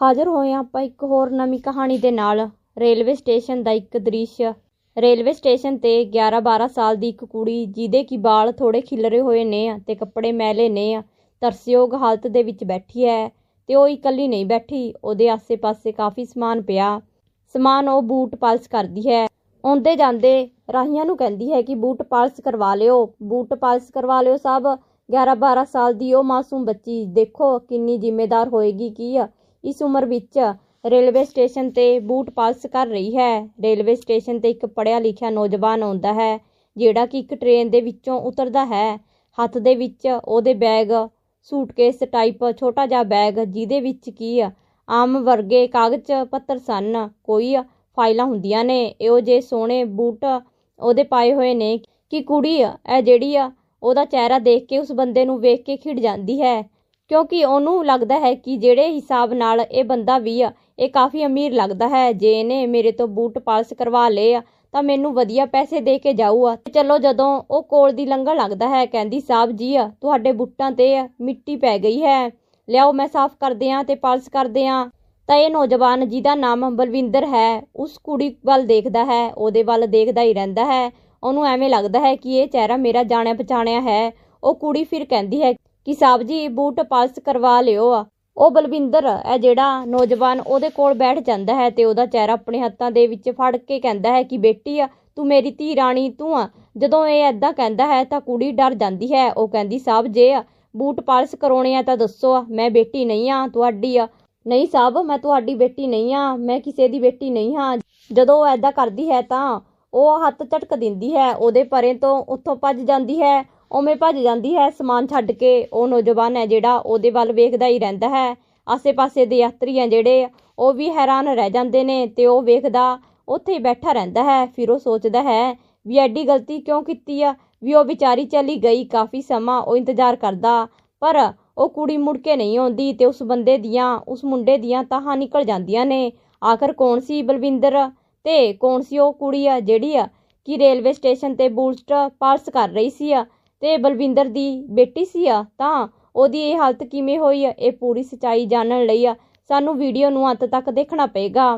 ਹਾਜ਼ਰ ਹੋਏ ਹਾਂ ਆਪਾਂ ਇੱਕ ਹੋਰ ਨਵੀਂ ਕਹਾਣੀ ਦੇ ਨਾਲ। ਰੇਲਵੇ ਸਟੇਸ਼ਨ ਦਾ ਇੱਕ ਦ੍ਰਿਸ਼। ਰੇਲਵੇ ਸਟੇਸ਼ਨ ਤੇ 11-12 ਸਾਲ ਦੀ ਇੱਕ ਕੁੜੀ, ਜਿਹਦੇ ਕੀ ਵਾਲ ਥੋੜੇ ਖਿਲਰੇ ਹੋਏ ਨੇ ਤੇ ਕੱਪੜੇ ਮੈਲੇ ਨੇ, ਤਰਸਯੋਗ ਹਾਲਤ ਦੇ ਵਿੱਚ ਬੈਠੀ ਹੈ ਤੇ ਉਹ ਇਕੱਲੀ ਨਹੀਂ ਬੈਠੀ, ਉਹਦੇ ਆਸੇ-ਪਾਸੇ ਕਾਫੀ ਸਮਾਨ ਪਿਆ। ਸਮਾਨ ਉਹ ਬੂਟ ਪਾਲਸ ਕਰਦੀ ਹੈ। ਆਉਂਦੇ ਜਾਂਦੇ ਰਾਹੀਆਂ ਨੂੰ ਕਹਿੰਦੀ ਹੈ ਕਿ ਬੂਟ ਪਾਲਸ ਕਰਵਾ ਲਿਓ। ਬੂਟ ਪਾਲਸ ਕਰਵਾ ਲਿਓ ਸਭ। 11-12 ਸਾਲ ਦੀ ਉਹ ਮਾਸੂਮ ਬੱਚੀ, ਦੇਖੋ ਕਿੰਨੀ ਜ਼ਿੰਮੇਦਾਰ ਹੋਏਗੀ ਕੀ ਆ ਇਸ ਉਮਰ ਵਿੱਚ ਰੇਲਵੇ ਸਟੇਸ਼ਨ ਤੇ ਬੂਟ ਪਾਲਿਸ਼ ਕਰ ਰਹੀ ਹੈ। ਰੇਲਵੇ ਸਟੇਸ਼ਨ ਤੇ ਇੱਕ ਪੜ੍ਹਿਆ ਲਿਖਿਆ ਨੌਜਵਾਨ ਆਉਂਦਾ ਹੈ, ਜਿਹੜਾ ਕਿ ਇੱਕ ਟ੍ਰੇਨ ਦੇ ਵਿੱਚੋਂ ਉਤਰਦਾ ਹੈ। ਹੱਥ ਦੇ ਵਿੱਚ ਉਹਦੇ ਬੈਗ, ਸੂਟਕੇਸ ਟਾਈਪ ਛੋਟਾ ਜਿਹਾ ਬੈਗ, ਜਿਹਦੇ ਵਿੱਚ ਕੀ ਆਮ ਵਰਗੇ ਕਾਗਜ਼ ਪੱਤਰ ਸਨ। ਕੋਈ ਫਾਈਲਾਂ ਹੁੰਦੀਆਂ ਨੇ। ਇਹੋ ਜੇ ਸੋਹਣੇ ਬੂਟ ਉਹਦੇ ਪਾਏ ਹੋਏ ਨੇ ਕਿ ਕੁੜੀ ਇਹ ਜਿਹੜੀ ਆ ਉਹਦਾ ਚਿਹਰਾ ਦੇਖ ਕੇ ਉਸ ਬੰਦੇ ਨੂੰ ਵੇਖ ਕੇ ਖਿੜ ਜਾਂਦੀ ਹੈ। ਕਿਉਂਕਿ ਉਹਨੂੰ ਲੱਗਦਾ ਹੈ ਕਿ ਜਿਹੜੇ ਹਿਸਾਬ ਨਾਲ ਇਹ ਬੰਦਾ ਵੀ ਆ, ਇਹ ਕਾਫੀ ਅਮੀਰ ਲੱਗਦਾ ਹੈ। ਜੇ ਇਹਨੇ ਮੇਰੇ ਤੋਂ ਬੂਟ ਪਾਲਸ ਕਰਵਾ ਲਏ ਆ, ਤਾਂ ਮੈਨੂੰ ਵਧੀਆ ਪੈਸੇ ਦੇ ਕੇ ਜਾਊਗਾ ਚਲੋ ਜਦੋਂ ਉਹ ਕੋਲ ਦੀ ਲੰਘਣ ਲੱਗਦਾ ਹੈ, ਕਹਿੰਦੀ ਸਾਹਿਬ ਜੀ ਆ, ਤੁਹਾਡੇ ਬੂਟਾਂ ਤੇ ਮਿੱਟੀ ਪੈ ਗਈ ਹੈ। ਲਿਆਓ, ਮੈਂ ਸਾਫ਼ ਕਰਦੇ ਆ ਤੇ ਪਾਲਸ਼ ਕਰਦੇ ਆ। ਤਾਂ ਇਹ ਨੌਜਵਾਨ ਜਿਹਦਾ ਨਾਮ ਬਲਵਿੰਦਰ ਹੈ, ਉਸ ਕੁੜੀ ਵੱਲ ਦੇਖਦਾ ਹੈ, ਉਹਦੇ ਵੱਲ ਦੇਖਦਾ ਹੀ ਰਹਿੰਦਾ ਹੈ। ਉਹਨੂੰ ਐਵੇਂ ਲੱਗਦਾ ਹੈ ਕਿ ਇਹ ਚਿਹਰਾ ਮੇਰਾ ਜਾਣਿਆ ਪਛਾਣਿਆ ਹੈ। ਉਹ ਕੁੜੀ ਫਿਰ ਕਹਿੰਦੀ ਹੈ ਕਿ ਸਾਹਿਬ ਜੀ, ਬੂਟ ਪਾਲਸ ਕਰਵਾ ਲਿਓ ਆ। ਉਹ ਬਲਵਿੰਦਰ ਹੈ ਜਿਹੜਾ ਨੌਜਵਾਨ, ਉਹਦੇ ਕੋਲ ਬੈਠ ਜਾਂਦਾ ਹੈ ਤੇ ਉਹਦਾ ਚਿਹਰਾ ਆਪਣੇ ਹੱਥਾਂ ਦੇ ਵਿੱਚ ਫੜ ਕੇ ਕਹਿੰਦਾ ਹੈ ਕਿ ਬੇਟੀ ਆ, ਤੂੰ ਮੇਰੀ ਧੀ ਰਾਣੀ, ਤੂੰ ਆ। ਜਦੋਂ ਇਹ ਐਦਾਂ ਕਹਿੰਦਾ ਹੈ ਤਾਂ ਕੁੜੀ ਡਰ ਜਾਂਦੀ ਹੈ। ਉਹ ਕਹਿੰਦੀ, ਸਾਹਿਬ ਜੇ ਆ, ਬੂਟ ਪਾਲਸ ਕਰਾਉਣੇ ਆ ਤਾਂ ਦੱਸੋ ਆ, ਮੈਂ ਬੇਟੀ ਨਹੀਂ ਆ, ਤੁਹਾਡੀ ਆ। ਨਹੀਂ ਸਾਹਿਬ, ਮੈਂ ਤੁਹਾਡੀ ਬੇਟੀ ਨਹੀਂ ਆ, ਮੈਂ ਕਿਸੇ ਦੀ ਬੇਟੀ ਨਹੀਂ ਹਾਂ। ਜਦੋਂ ਉਹ ਐਦਾਂ ਕਰਦੀ ਹੈ ਤਾਂ ਉਹ ਹੱਥ ਝਟਕ ਦਿੰਦੀ ਹੈ, ਉਹਦੇ ਪਰੇ ਤੋਂ ਉੱਥੋਂ ਭੱਜ ਜਾਂਦੀ ਹੈ। ਉਵੇਂ ਭੱਜ ਜਾਂਦੀ ਹੈ, ਸਮਾਨ ਛੱਡ ਕੇ। ਉਹ ਨੌਜਵਾਨ ਹੈ ਜਿਹੜਾ, ਉਹਦੇ ਵੱਲ ਵੇਖਦਾ ਹੀ ਰਹਿੰਦਾ ਹੈ। ਆਸੇ-ਪਾਸੇ ਦੇ ਯਾਤਰੀ ਹੈ ਜਿਹੜੇ, ਉਹ ਵੀ ਹੈਰਾਨ ਰਹਿ ਜਾਂਦੇ ਨੇ ਤੇ ਉਹ ਵੇਖਦਾ, ਉੱਥੇ ਹੀ ਬੈਠਾ ਰਹਿੰਦਾ ਹੈ। ਫਿਰ ਉਹ ਸੋਚਦਾ ਹੈ ਵੀ ਐਡੀ ਗਲਤੀ ਕਿਉਂ ਕੀਤੀ ਆ? ਵੀ ਉਹ ਵਿਚਾਰੀ ਚਲੀ ਗਈ, ਕਾਫੀ ਸਮਾਂ ਉਹ ਇੰਤਜ਼ਾਰ ਕਰਦਾ। ਪਰ ਉਹ ਕੁੜੀ ਮੁੜ ਕੇ ਨਹੀਂ ਆਉਂਦੀ ਤੇ ਉਸ ਬੰਦੇ ਦੀਆਂ, ਉਸ ਮੁੰਡੇ ਦੀਆਂ ਤਾਹਾਂ ਨਿਕਲ ਜਾਂਦੀਆਂ ਨੇ। ਆਖਰ ਕੌਣ ਸੀ ਬਲਵਿੰਦਰ? ਤੇ ਕੌਣ ਸੀ ਉਹ ਕੁੜੀ ਆ ਜਿਹੜੀ ਆ ਕਿ ਰੇਲਵੇ ਸਟੇਸ਼ਨ ਤੇ ਬੂਟ ਪਾਰਸ ਕਰ ਰਹੀ ਸੀ ਆ? ਤੇ ਬਲਵਿੰਦਰ ਦੀ ਬੇਟੀ ਸੀ ਆ, ਤਾਂ ਉਹਦੀ ਇਹ ਹਾਲਤ ਕਿਵੇਂ ਹੋਈ ਆ, ਇਹ ਪੂਰੀ ਸਚਾਈ ਜਾਣਨ ਲਈ ਆ, ਸਾਨੂੰ ਵੀਡੀਓ ਨੂੰ ਅੰਤ ਤੱਕ ਦੇਖਣਾ ਪਏਗਾ।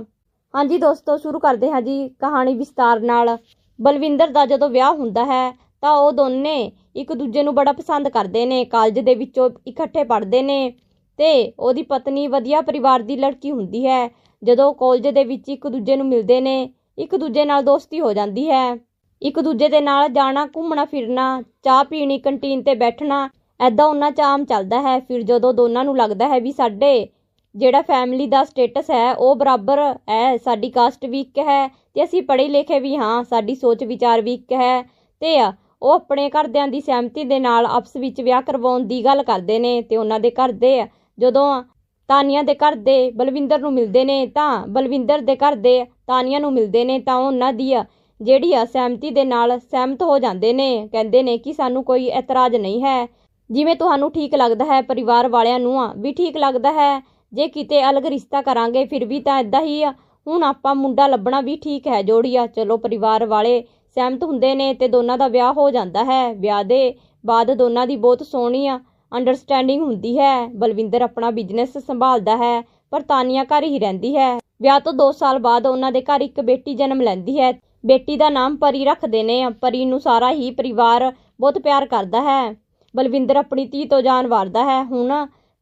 ਹਾਂਜੀ ਦੋਸਤੋ, ਸ਼ੁਰੂ ਕਰਦੇ ਹਾਂ ਜੀ ਕਹਾਣੀ ਵਿਸਤਾਰ ਨਾਲ। ਬਲਵਿੰਦਰ ਦਾ ਜਦੋਂ ਵਿਆਹ ਹੁੰਦਾ ਹੈ, ਤਾਂ ਉਹ ਦੋਨੇ ਇੱਕ ਦੂਜੇ ਨੂੰ ਬੜਾ ਪਸੰਦ ਕਰਦੇ ਨੇ, ਕਾਲਜ ਦੇ ਵਿੱਚੋਂ ਇਕੱਠੇ ਪੜ੍ਹਦੇ ਨੇ ਤੇ ਉਹਦੀ ਪਤਨੀ ਵਧੀਆ ਪਰਿਵਾਰ ਦੀ ਲੜਕੀ ਹੁੰਦੀ ਹੈ। ਜਦੋਂ ਕਾਲਜ ਦੇ ਵਿੱਚ ਇੱਕ ਦੂਜੇ ਨੂੰ ਮਿਲਦੇ ਨੇ, ਇੱਕ ਦੂਜੇ ਨਾਲ ਦੋਸਤੀ ਹੋ ਜਾਂਦੀ ਹੈ। ਇੱਕ ਦੂਜੇ ਦੇ ਨਾਲ ਜਾਣਾ, ਘੁੰਮਣਾ, ਫਿਰਨਾ, ਚਾਹ ਪੀਣੀ, ਕੰਟੀਨ ਤੇ ਬੈਠਣਾ ਐਦਾਂ ਉਹਨਾਂ ਚ ਆਮ ਚੱਲਦਾ ਹੈ। ਫਿਰ ਜਦੋਂ ਦੋਨਾਂ ਨੂੰ ਲੱਗਦਾ ਹੈ ਵੀ ਸਾਡੇ ਜਿਹੜਾ ਫੈਮਿਲੀ ਦਾ ਸਟੇਟਸ ਹੈ, ਉਹ ਬਰਾਬਰ ਹੈ, ਸਾਡੀ ਕਾਸਟ ਵੀ ਇੱਕ ਹੈ ਤੇ ਅਸੀਂ ਪੜ੍ਹੇ ਲਿਖੇ ਵੀ ਹਾਂ, ਸਾਡੀ ਸੋਚ ਵਿਚਾਰ ਵੀ ਇੱਕ ਹੈ ਤੇ ਉਹ ਆਪਣੇ ਘਰਦਿਆਂ ਦੀ ਸਹਿਮਤੀ ਦੇ ਨਾਲ ਆਪਸ ਵਿੱਚ ਵਿਆਹ ਕਰਵਾਉਣ ਦੀ ਗੱਲ ਕਰਦੇ ਨੇ ਤੇ ਉਹਨਾਂ ਦੇ ਘਰ ਦੇ ਜਦੋਂ ਤਾਨੀਆਂ ਦੇ ਘਰ ਦੇ ਬਲਵਿੰਦਰ ਨੂੰ ਮਿਲਦੇ ਨੇ ਤਾਂ ਬਲਵਿੰਦਰ ਦੇ ਘਰ ਦੇ ਤਾਨੀਆਂ ਨੂੰ ਮਿਲਦੇ ਨੇ ਤਾਂ ਉਹਨਾਂ ਦੀ ਜਿਹੜੀ ਆ ਸਹਿਮਤੀ ਦੇ ਨਾਲ ਸਹਿਮਤ ਹੋ ਜਾਂਦੇ ਨੇ, ਕਹਿੰਦੇ ਨੇ ਕਿ ਸਾਨੂੰ ਕੋਈ ਇਤਰਾਜ਼ ਨਹੀਂ ਹੈ। ਜਿਵੇਂ ਤੁਹਾਨੂੰ ਠੀਕ ਲੱਗਦਾ ਹੈ ਪਰਿਵਾਰ ਵਾਲਿਆਂ ਨੂੰ ਆ, ਵੀ ਠੀਕ ਲੱਗਦਾ ਹੈ। ਜੇ ਕਿਤੇ ਅਲੱਗ ਰਿਸ਼ਤਾ ਕਰਾਂਗੇ, ਫਿਰ ਵੀ ਤਾਂ ਇਦਾਂ ਹੀ ਆ। ਹੁਣ ਆਪਾਂ ਮੁੰਡਾ ਲੱਭਣਾ ਵੀ ਠੀਕ ਹੈ ਜੋੜੀਆ ਚਲੋ ਪਰਿਵਾਰ ਵਾਲੇ ਸਹਿਮਤ ਹੁੰਦੇ ਨੇ ਤੇ ਦੋਨਾਂ ਦਾ ਵਿਆਹ ਹੋ ਜਾਂਦਾ ਹੈ। ਵਿਆਹ ਦੇ ਬਾਅਦ ਦੋਨਾਂ ਦੀ ਬਹੁਤ ਸੋਹਣੀ ਆ ਅੰਡਰਸਟੈਂਡਿੰਗ ਹੁੰਦੀ ਹੈ। ਬਲਵਿੰਦਰ ਆਪਣਾ ਬਿਜ਼ਨਸ ਸੰਭਾਲਦਾ ਹੈ, ਪਰ ਤਾਨੀਆ ਘਰ ਹੀ ਰਹਿੰਦੀ ਹੈ। ਵਿਆਹ ਤੋਂ 2 ਸਾਲ ਬਾਅਦ ਉਹਨਾਂ ਦੇ ਘਰ ਇੱਕ ਬੇਟੀ ਜਨਮ ਲੈਂਦੀ ਹੈ। ਬੇਟੀ ਦਾ ਨਾਮ ਪਰੀ ਰੱਖਦੇ ਨੇ। ਪਰੀ ਨੂੰ ਸਾਰਾ ਹੀ ਪਰਿਵਾਰ ਬਹੁਤ ਪਿਆਰ ਕਰਦਾ ਹੈ। ਬਲਵਿੰਦਰ ਆਪਣੀ ਧੀ ਤੋਂ ਜਾਨ ਵਾਰਦਾ ਹੈ। ਹੁਣ